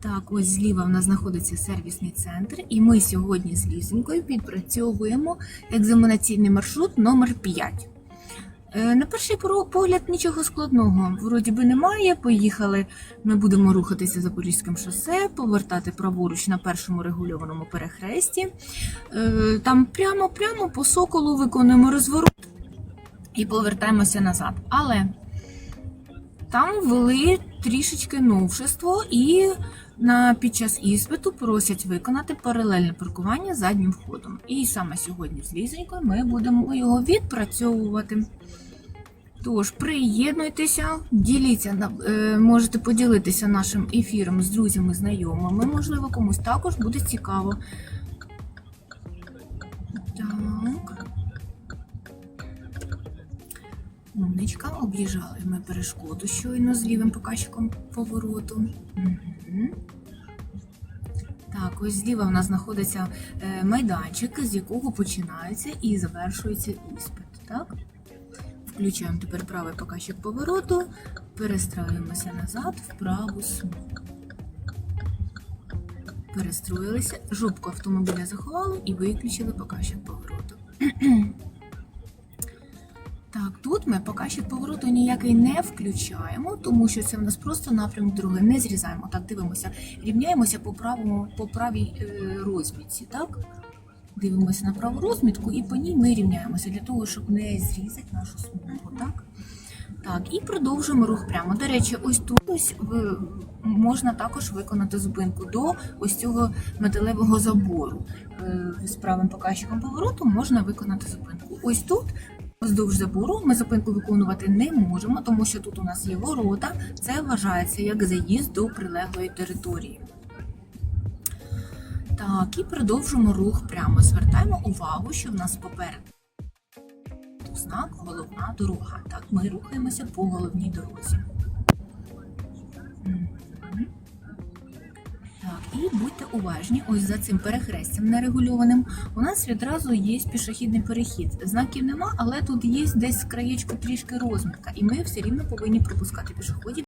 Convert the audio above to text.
Так, ось зліва в нас знаходиться сервісний центр, і ми сьогодні з Лізонькою відпрацьовуємо екзаменаційний маршрут номер 5. Е, На перший погляд нічого складного вроді би немає. Поїхали. Ми будемо рухатися Запорізьким шосе, повертати праворуч на першому регульованому перехресті. Е, Там прямо-прямо по соколу виконуємо розворот і повертаємося назад. Але там ввели трішечки новшество і на під час іспиту просять виконати паралельне паркування заднім входом. І саме сьогодні з Лізонькою ми будемо його відпрацьовувати. Тож приєднуйтеся, діліться е, можете поділитися нашим ефіром з друзями, знайомими. Можливо, комусь також буде цікаво. Умничка, об'їжджали ми перешкоду щойно з лівим показчиком повороту. Так, ось зліва в нас знаходиться е, майданчик, з якого починається і завершується іспит. Так? Включаємо тепер правий показчик повороту, перестраюємося назад в праву смугу. Перестроїлися, жопку автомобіля заховали і виключили показчик повороту. Так, тут ми показчик повороту ніякий не включаємо, тому що це в нас просто напрямок дороги. Не зрізаємо. Так, дивимося, рівняємося по правому, по правій е, розмітці. Так, дивимося на праву розмітку і по ній ми рівняємося для того, щоб не зрізати нашу смугу. Так, так, і продовжуємо рух прямо. До речі, ось тут ось можна також виконати зупинку до ось цього металевого забору. Е, з правим показчиком повороту можна виконати зупинку. Ось тут Вздовж забору ми зупинку виконувати не можемо, тому що тут у нас є ворота. Це вважається як заїзд до прилеглої території. Так, і продовжуємо рух прямо. Звертаємо увагу, що в нас попереду знак головна дорога. Так, ми рухаємося по головній дорозі. І будьте уважні, ось за цим перехрестям нерегульованим у нас відразу є пішохідний перехід. Знаків нема, але тут є десь краєчку трішки розмітка, і ми все рівно повинні пропускати пішоходів.